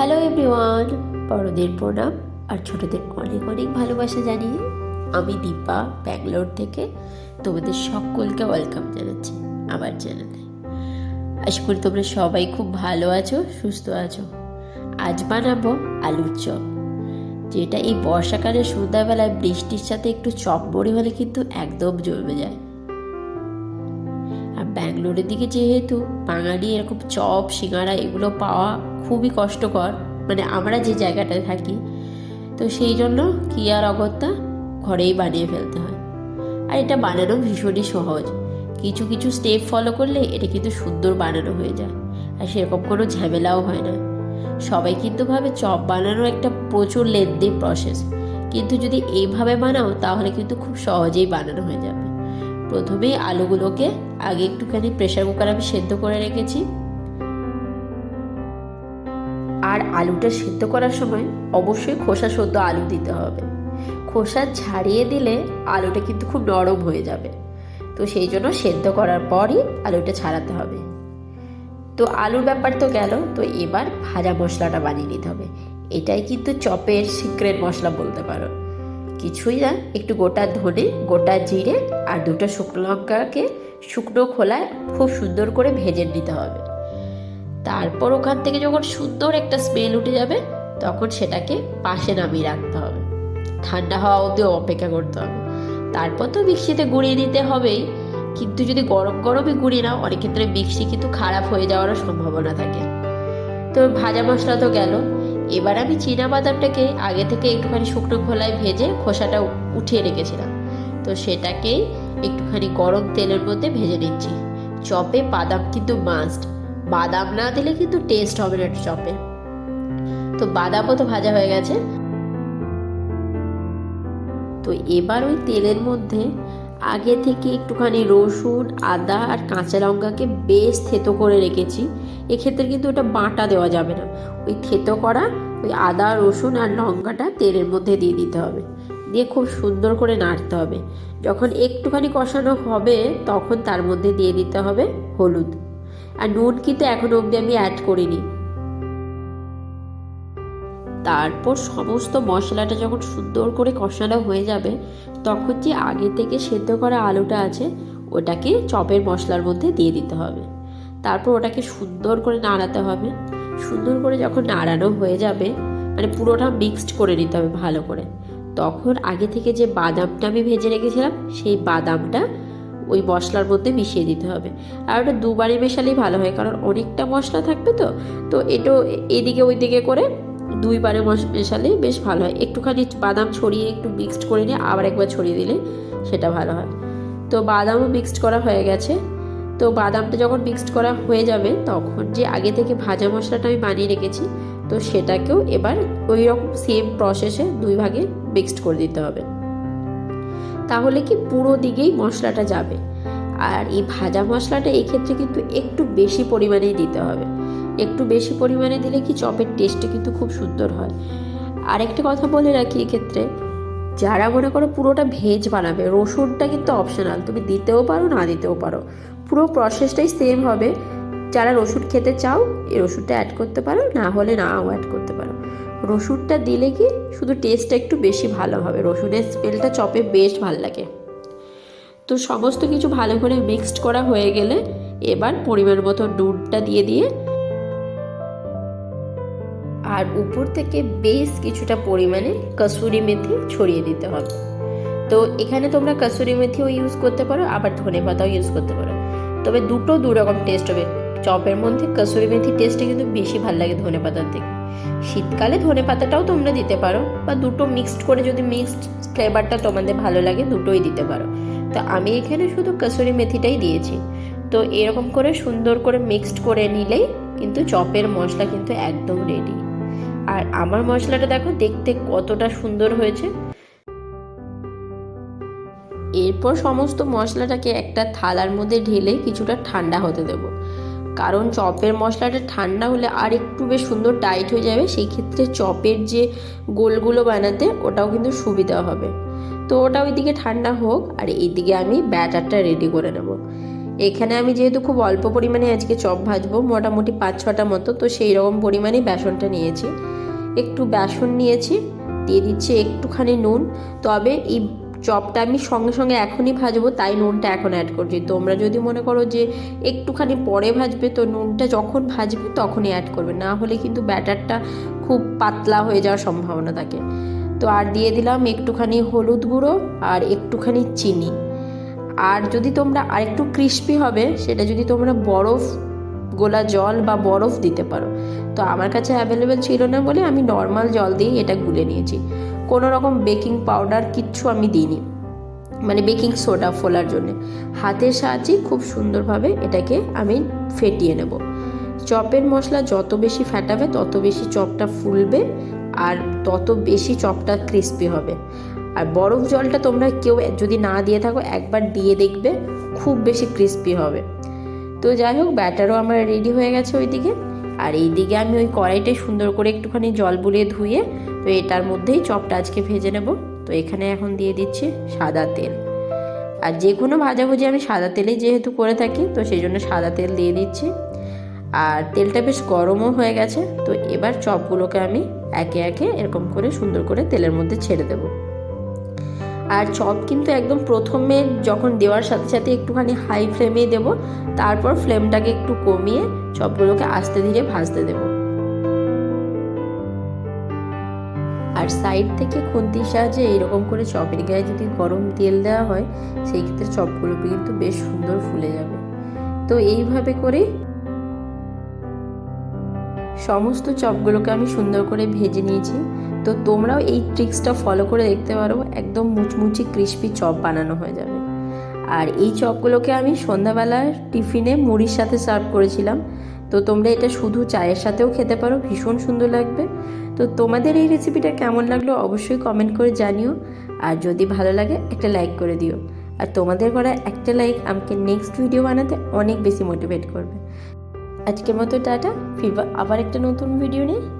Hello everyone বড়দের প্রণাম আর ছোটদের অনেক অনেক ভালোবাসা জানিয়ে আমি দীপা, ব্যাঙ্গালোর থেকে। তোমাদের সকলকে ওয়েলকাম জানাচ্ছি আমার চ্যানেলে আশা করি তোমরা সবাই খুব ভালো আছো, সুস্থ আছো। আজ বানাবো আলুর চপ। যেটা এই বর্ষাকালে সন্ধ্যাবেলায় বৃষ্টির সাথে একটু চপ বড়ি হলে কিন্তু একদম জমে যায়। ব্যাঙ্গালোরের দিকে যেহেতু, বাঙালি এরকম চপ, সিঙ্গারা এগুলো পাওয়া খুবই কষ্টকর। মানে আমরা যে জায়গাটায় থাকি, তো সেই জন্য কি আর অগত্যা ঘরেই বানিয়ে ফেলতে হয়। আর এটা বানানো ভীষণই সহজ। কিছু কিছু স্টেপ ফলো করলে এটা কিন্তু সুন্দর বানানো হয়ে যায়। আর সেরকম কোনো ঝামেলাও হয় না। সবাই কিন্তু ভাবে চপ বানানো একটা প্রচুর লেন্দি প্রসেস কিন্তু যদি এইভাবে বানাও, তাহলে কিন্তু খুব সহজেই বানানো হয়ে যাবে। প্রথমেই আলুগুলোকে আগে একটুখানি প্রেশার কুকার আমি সেদ্ধ করে রেখেছি। আর আলুটা সেদ্ধ করার সময় অবশ্যই খোসা সদ্য আলু দিতে হবে। খোসা ছাড়িয়ে দিলে আলুটা কিন্তু খুব নরম হয়ে যাবে। তো সেই জন্য সেদ্ধ করার পরই আলুটা ছাড়াতে হবে। তো আলুর ব্যাপার তো গেল, তো এবার ভাজা মশলাটা বানিয়ে নিতে হবে। এটাই কিন্তু চপের সিক্রেট মশলা বলতে পারো। কিছুই না, একটু গোটা ধনে, গোটা জিরে আর দুটো শুকনো লঙ্কাকে শুকনো খোলায় খুব সুন্দর করে ভেজে নিতে হবে। তারপর ওখান থেকে যখন সুন্দর একটা স্মেল উঠে যাবে, তখন সেটাকে পাশে নামিয়ে রাখতে হবে। ঠান্ডা হওয়া অবধি অপেক্ষা করতে হবে। তারপর তো মিক্সিতে গুঁড়িয়ে নিতে হবেই। কিন্তু যদি গরম গরমে গুঁড়িয়ে নাও, অনেক ক্ষেত্রে মিক্সি কিন্তু খারাপ হয়ে যাওয়ারও সম্ভাবনা থাকে। তো ভাজা মশলা তো গেল। এবার আমি চীনা বাদামটাকে আগে থেকে একটুখানি শুকনো খোলায় ভেজে খোসাটা উঠিয়ে রেখেছিলাম। তো সেটাকেই একটুখানি গরম তেলের মধ্যে ভেজে নিচ্ছি। চপে বাদাম কিন্তু মাস্ট বাদাম না দিলে কিন্তু টেস্ট হবে না চপে। তো বাদামও তো ভাজা হয়ে গেছে। তো এবার ওই তেলের মধ্যে আগে থেকে একটুখানি রসুন, আদা আর কাঁচা লঙ্কাকে বেশ থেতো করে রেখেছি। এক্ষেত্রে কিন্তু ওটা বাটা দেওয়া যাবে না। ওই থেতো করা ওই আদা, রসুন আর লঙ্কাটা তেলের মধ্যে দিয়ে দিতে হবে। দিয়ে খুব সুন্দর করে নাড়তে হবে। যখন একটুখানি কষানো হবে, তখন তার মধ্যে দিয়ে দিতে হবে হলুদ। আর নুন কিন্তু এখনও অবধি আমি অ্যাড করিনি। তারপর সমস্ত মশলাটা যখন সুন্দর করে কষানো হয়ে যাবে, তখন যে আগে থেকে সেদ্ধ করা আলুটা আছে, ওটাকে চপের মশলার মধ্যে দিয়ে দিতে হবে। তারপর ওটাকে সুন্দর করে নাড়াতে হবে। সুন্দর করে যখন নাড়ানো হয়ে যাবে মানে পুরোটা মিক্সড করে নিতে হবে ভালো করে। তখন আগে থেকে যে বাদামটা আমি ভেজে রেখেছিলাম, সেই বাদামটা ওই মশলার মধ্যে মিশিয়ে দিতে হবে। আর ওটা দুবারে মেশালেই ভালো হয়, কারণ অনেকটা মশলা থাকবে তো। তো এটো এদিকে ওইদিকে করে দুইবারে মেশালে বেশ ভালো হয়। একটুখানি বাদাম ছড়িয়ে একটু মিক্সড করে নিয়ে আবার একবার ছড়িয়ে দিলে সেটা ভালো হয়। তো বাদামও মিক্সড করা হয়ে গেছে। তো বাদামটা যখন মিক্সড করা হয়ে যাবে, তখন যে আগে থেকে ভাজা মশলাটা আমি বানিয়ে রেখেছি তো সেটাকেও এবার ওই রকম সেম প্রসেসে দুই ভাগে মিক্সড করে দিতে হবে। তাহলে কি পুরো দিকেই মশলাটা যাবে। আর এই ভাজা মশলাটা এই ক্ষেত্রে কিন্তু একটু বেশি পরিমাণেই দিতে হবে। একটু বেশি পরিমাণে দিলে কি চপের টেস্টটা কিন্তু খুব সুন্দর হয়। আরেকটা কথা বলে রাখি এক্ষেত্রে, যারা মনে করো পুরোটা ভেজ বানাবে, রসুনটা কিন্তু অপশনাল তুমি দিতেও পারো, না দিতেও পারো। পুরো প্রসেসটাই সেম হবে। যারা রসুন খেতে চাও, এই রসুনটা অ্যাড করতে পারো, না হলে নাও অ্যাড করতে পারো। রসুনটা দিলে কি, শুধু টেস্টটা একটু বেশি ভালো হবে। রসুনের স্মেলটা চপে বেশ ভালো লাগে। তো সমস্ত কিছু ভালো করে মিক্সড করা হয়ে গেলে, এবার পরিমাণ মতো নুনটা দিয়ে দিয়ে, আর উপর থেকে বেশ কিছুটা পরিমাণে কসুরি মেথি ছড়িয়ে দিতে হবে। তো এখানে তোমরা কসুরি মেথিও ইউজ করতে পারো, আবার ধনে পাতাও ইউজ করতে পারো। তবে দুটো দু রকম টেস্ট হবে। চপের মধ্যে কসুরি মেথির টেস্টটা কিন্তু বেশি ভালো লাগে ধনে পাতার থেকে শীতকালে ধনে পাতাটাও তোমরা দিতে পারো, বা দুটো মিক্সড করে যদি মিক্সড ফ্লেভারটা তোমাদের ভালো লাগে দুটোই দিতে পারো। তো আমি এখানে শুধু কসুরি মেথিটাই দিয়েছি। তো এরকম করে সুন্দর করে মিক্সড করে নিলেই কিন্তু চপের মশলা কিন্তু একদম রেডি আর আমার মশলাটা দেখো দেখতে কতটা সুন্দর হয়েছে। এরপর সমস্ত মশলাটাকে একটা থালার মধ্যে ঢেলে কিছুটা ঠান্ডা হতে দেব। কারণ চপের মশলাটা ঠান্ডা হলে আর একটু বেশ সুন্দর টাইট হয়ে যাবে সেই ক্ষেত্রে চপের যে গোলগুলো বানাতে ওটাও কিন্তু সুবিধা হবে। তো ওটা ওইদিকে ঠান্ডা হোক, আর এইদিকে আমি ব্যাটারটা রেডি করে নেব। এখানে আমি যেহেতু খুব অল্প পরিমাণে আজকে চপ ভাজবো, মোটামুটি পাঁচ ছটা মতো, তো সেই রকম পরিমাণেই বেসনটা নিয়েছি। একটু বেসন নিয়েছি, দিয়ে দিচ্ছি একটুখানি নুন, তবে এই চপটা আমি সঙ্গে সঙ্গে এখনই ভাজবো, তাই নুনটা এখন অ্যাড করছি। তোমরা যদি মনে করো যে একটুখানি পরে ভাজবে, তো নুনটা যখন ভাজবে তখনই অ্যাড করবে। না হলে কিন্তু ব্যাটারটা খুব পাতলা হয়ে যাওয়ার সম্ভাবনা থাকে। তো আর দিয়ে দিলাম একটুখানি হলুদ গুঁড়ো আর একটুখানি চিনি। আর যদি তোমরা আরেকটু ক্রিস্পি হবে, সেটা যদি তোমরা বরফ গোলা জল বা বরফ দিতে পারো। তো আমার কাছে অ্যাভেলেবেল ছিল না বলে আমি নর্মাল জল দিয়েই এটা গুলে নিয়েছি। কোনো রকম বেকিং পাউডার কিচ্ছু আমি দিইনি। মানে বেকিং সোডা ফোলার জন্য। হাতের সাহায্যে খুব সুন্দরভাবে এটাকে আমি ফেটিয়ে নেব। চপের মশলা যত বেশি ফ্যাটাবে তত বেশি চপটা ফুলবে আর তত বেশি চপটা ক্রিস্পি হবে। আর বরফ জলটা তোমরা কেউ যদি না দিয়ে থাকো, একবার দিয়ে দেখবে খুব বেশি ক্রিস্পি হবে। তো যাই হোক, ব্যাটারও আমার রেডি হয়ে গেছে ওইদিকে। আর এইদিকে আমি ওই কড়াইটাই সুন্দর করে একটুখানি জল বুলিয়ে ধুয়ে, তো এটার মধ্যেই চপটা আজকে ভেজে নেব। তো এখানে এখন দিয়ে দিচ্ছি সাদা তেল। আর যে কোনো ভাজাভুজি আমি সাদা তেলেই যেহেতু করে থাকি, তো সেই জন্য সাদা তেল দিয়ে দিচ্ছি। আর তেলটা বেশ গরমও হয়ে গেছে, তো এবার চপগুলোকে আমি একে একে এরকম করে সুন্দর করে তেলের মধ্যে ছেড়ে দেবো। আর চপ কিন্তু একদম প্রথমে যখন দেওয়ার সাথে সাথে একটুখানি হাই ফ্লেমেই দেব, তারপর ফ্লেমটাকে একটু কমিয়ে চপগুলোকে আস্তে ধীরে ভাজতে দেব। আর সাইড থেকে খুন্তির সাহায্যে এইরকম করে চপের গায়ে যদি গরম তেল দেওয়া হয়, সেই ক্ষেত্রে চপগুলো কিন্তু বেশ সুন্দর ফুলে যাবে। তো এইভাবে করে সমস্ত চপগুলোকে আমি সুন্দর করে ভেজে নিয়েছি। তো তোমরাও এই ট্রিক্সটা ফলো করে দেখতে পারো, একদম মুচমুচি ক্রিস্পি চপ বানানো হয়ে যাবে। আর এই চপগুলোকে আমি সন্ধ্যাবেলার টিফিনে মুড়ির সাথে সার্ভ করেছিলাম। তো তোমরা এটা শুধু চায়ের সাথেও খেতে পারো, ভীষণ সুন্দর লাগবে। তো তোমাদের এই রেসিপিটা কেমন লাগল অবশ্যই কমেন্ট করে জানিও। আর যদি ভালো লাগে, একটা লাইক করে দিও। আর তোমাদের করা একটা লাইক আমাকে নেক্সট ভিডিও বানাতে অনেক বেশি মোটিভেট করবে। আজকের মতো টাটা, ফিরবা আবার একটা নতুন ভিডিও নিয়ে।